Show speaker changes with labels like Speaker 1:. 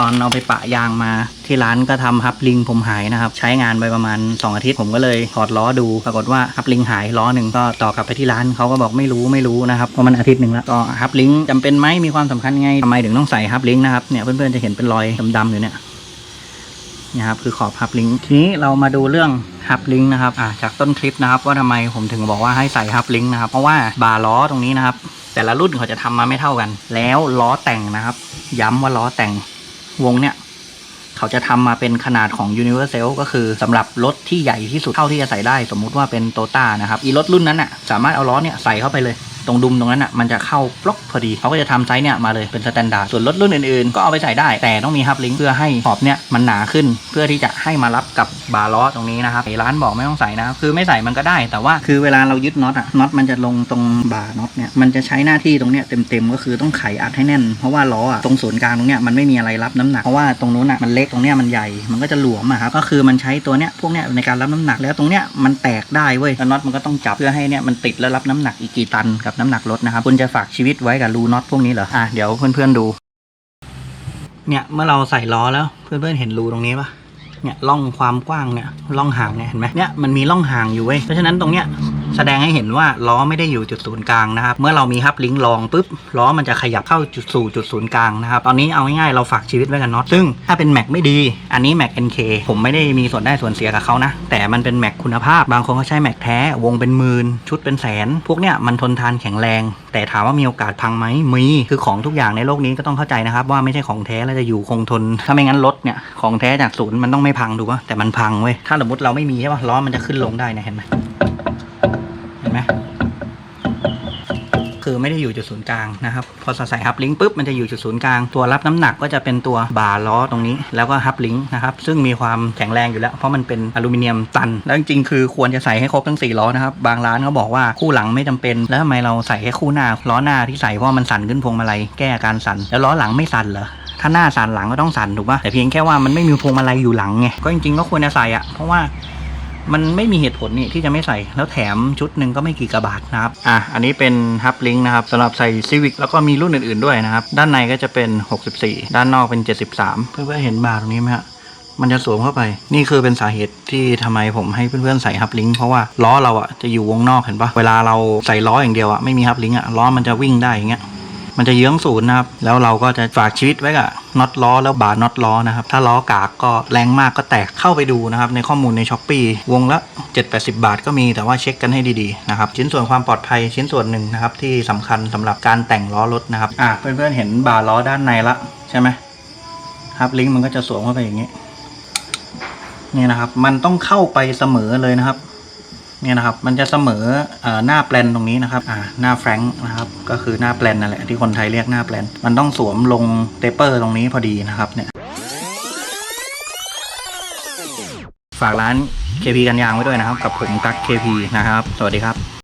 Speaker 1: ตอนเอาไปปะยางมาที่ร้านก็ทำฮับลิงผมหายนะครับ ใช้งานไปประมาณ 2 อาทิตย์ผมก็เลยถอดล้อดู ปรากฏว่าฮับลิงหายล้อหนึ่งก็ต่อกลับไปที่ร้านเขาก็บอกไม่รู้ไม่รู้นะครับเพราะมันอาทิตย์หนึ่งแล้วก็ฮับลิงจำเป็นไหมมีความสำคัญไงทำไมถึงต้องใส่ฮับลิงนะครับเนี่ยเพื่อนๆจะเห็นเป็นรอยดำๆอยู่เนี่ยนะครับคือขอบฮับลิงทีนี้เรามาดูเรื่องฮับลิงนะครับอ่าจากต้นคลิปนะครับว่าทำไมผมถึงบอกว่าให้ใส่ฮับลิงนะครับเพราะว่าบาร์ล้อตรงนี้นะครับแต่ละรุ่นเขาจะทำมาไม่เท่ากัน แล้วล้อแต่งนะครับ ย้ำว่าล้อแต่ง วงเนี่ย เขาจะทำมาเป็นขนาดของ Universal ก็คือสำหรับรถที่ใหญ่ที่สุดเท่าที่จะใส่ได้ สมมุติว่าเป็นโตต้านะครับ อีรถรุ่นนั้นน่ะ สามารถเอาล้อเนี่ยใส่เข้าไปเลยตรงดุมตรงนั้นอะมันจะเข้าบล็อกพอดีเขาก็จะทำไซส์เนี่ยมาเลยเป็นสแตนดาร์ดส่วนรถรุ่นอื่นๆ ก็เอาไปใส่ได้แต่ต้องมีฮับลิงก์เพื่อให้ขอบเนี่ยมันหนาขึ้น เพื่อที่จะให้มารับกับบาร์ล้อตรงนี้นะครับร้านบอกไม่ต้องใส่นะครับคือไม่ใส่มันก็ได้ แต่ว่าคือเวลาเรายึดน็อตอะน็อตมันจะลงตรงบาร์น็อตเนี่ยมันจะใช้หน้าที่ตรงเนี้ยเต็มๆก็คือต้องไขอัดให้แน่น เพราะว่าล้ออะตรงศูนย์กลางตรงเนี้ยมันไม่มีอะไรรับน้ำหนักเพราะว่าตรงนู้นอะมันเล็กตรงเนี้ยมันใหญ่มันก็จะหลวมอะครับก็คือมันใช้ตัวเนี้ยพวกเนี้ยในการรับน้ำหนักแล้วตรงเนี้ยมันแตกได้เว้ยแล้วน็อตมันก็ต้องจับเพื่อให้เนี่ยมันติดแล้วรับน้ำหนักอีกกี่ตันกับน้ำหนักรถนะครับ คุณจะฝากชีวิตไว้กับรูน็อตพวกนี้เหรออะเดี๋ยวเพื่อนๆดู เนี่ยเมื่อเราใส่ล้อแล้วเพื่อนๆเห็นรูตรงนี้ปะเนี่ยร่องความกว้างเนี่ยร่องห่างเนี่ยเห็นไหมเนี่ยมันมีร่องห่างอยู่เว้ยเพราะฉะนั้นตรงเนี้ย แสดงให้เห็นว่าล้อไม่ได้อยู่จุดศูนย์กลางนะครับ เมื่อเรามีฮับลิงก์รองปุ๊บล้อมันจะขยับเข้าจุดสู่จุดศูนย์กลางนะครับ ตอนนี้เอาง่ายๆเราฝากชีวิตไว้กับน็อตซึ่งถ้าเป็นแม็กไม่ดี อันนี้แม็ก NK ผมไม่ได้มีส่วนได้ส่วนเสียกับเขานะ แต่มันเป็นแม็กคุณภาพ บางคนเขาใช้แม็กแท้ วงเป็นหมื่นชุดเป็นแสน พวกเนี้ยมันทนทานแข็งแรง แต่ถามว่ามีโอกาสพังไหมมีคือของทุกอย่างในโลกนี้ก็ต้องเข้าใจนะครับว่าไม่ใช่ของแท้แล้วจะอยู่คงทน ถ้าไม่งั้นรถเนี่ยของแท้จากศูนย์มันต้องไม่พังถูกปะแต่มันพังเว้ยถ้าสมมติเราไม่มีใช่ปะล้อมันจะขึ้นลงได้นี่ยเห็นไหม คือไม่ได้อยู่จุดศูนย์กลางนะครับ พอใส่ฮับลิงก์ปุ๊บมันจะอยู่จุดศูนย์กลาง ตัวรับน้ำหนักก็จะเป็นตัวบาร์ล้อตรงนี้ แล้วก็ฮับลิงก์นะครับ ซึ่งมีความแข็งแรงอยู่แล้ว เพราะมันเป็นอลูมิเนียมตัน แล้วจริงๆคือควรจะใส่ให้ครบทั้ง4ล้อนะครับ บางร้านเขาบอกว่าคู่หลังไม่จำเป็น แล้วทำไมเราใส่แค่คู่หน้า ล้อหน้าที่ใส่เพราะมันสั่นขึ้นพวงมาลัยแก้อาการสั่น แล้วล้อหลังไม่สั่นเหรอถ้าหน้าสั่นหลังก็ต้องสั่นถูกป่ะแต่เพียงแค่ว่ามันไม่มีพวงมาลัยอยู่หลังไงก็จริงๆก็ควรจะใส่อะเพราะว่า มันไม่มีเหตุผลนี่ที่จะไม่ใส่แล้วแถมชุดหนึ่งก็ไม่กี่กระบาทนะครับอะอันนี้เป็นฮับลิงนะครับสำหรับใส่ซีวิกแล้วก็มีรุ่นอื่นๆด้วยนะครับ ด้านในก็จะเป็น 64 ด้านนอกเป็น 73 เพื่อนๆเห็นบาตรงนี้ไหมฮะมันจะสวมเข้าไป นี่คือเป็นสาเหตุที่ทำไมผมให้เพื่อนๆใส่ฮับลิงเพราะว่าล้อเราอะจะอยู่วงนอกเห็นปะเวลาเราใส่ล้ออย่างเดียวอะไม่มีฮับลิงอะล้อมันจะวิ่งได้อย่างเงี้ย มันจะเยื้องศูนย์นะครับ แล้วเราก็จะฝากชีวิตไว้กับน็อตล้อแล้วบาน็อตล้อนะครับ ถ้าล้อกากก็แรงมากก็แตกเข้าไปดูนะครับ ในข้อมูลในช้อปปีวงละ 7-80 บาทก็มีแต่ว่าเช็คกันให้ดีๆนะครับ ชิ้นส่วนความปลอดภัยชิ้นส่วนหนึ่งนะครับ ที่สำคัญสำหรับการแต่งล้อรถนะครับอะเพื่อนๆเห็นบาล้อด้านในละใช่ไหมครับลิงก์มันก็จะสวมเข้าไปอย่างนี้นี่นะครับ มันต้องเข้าไปเสมอเลยนะครับ เนี่ยนะครับ มันจะเสมออหน้าแปลนตรงนี้นะครับอ่าหน้าแฟรงค์นะครับ ก็คือหน้าแปลนนั่นแหละที่คนไทยเรียกหน้าแปลน มันต้องสวมลงเตเปอร์ตรงนี้พอดีนะครับเนี่ย ฝากร้าน KP กันยางไว้ด้วยนะครับ กับผมกั๊ก KP นะครับ สวัสดีครับ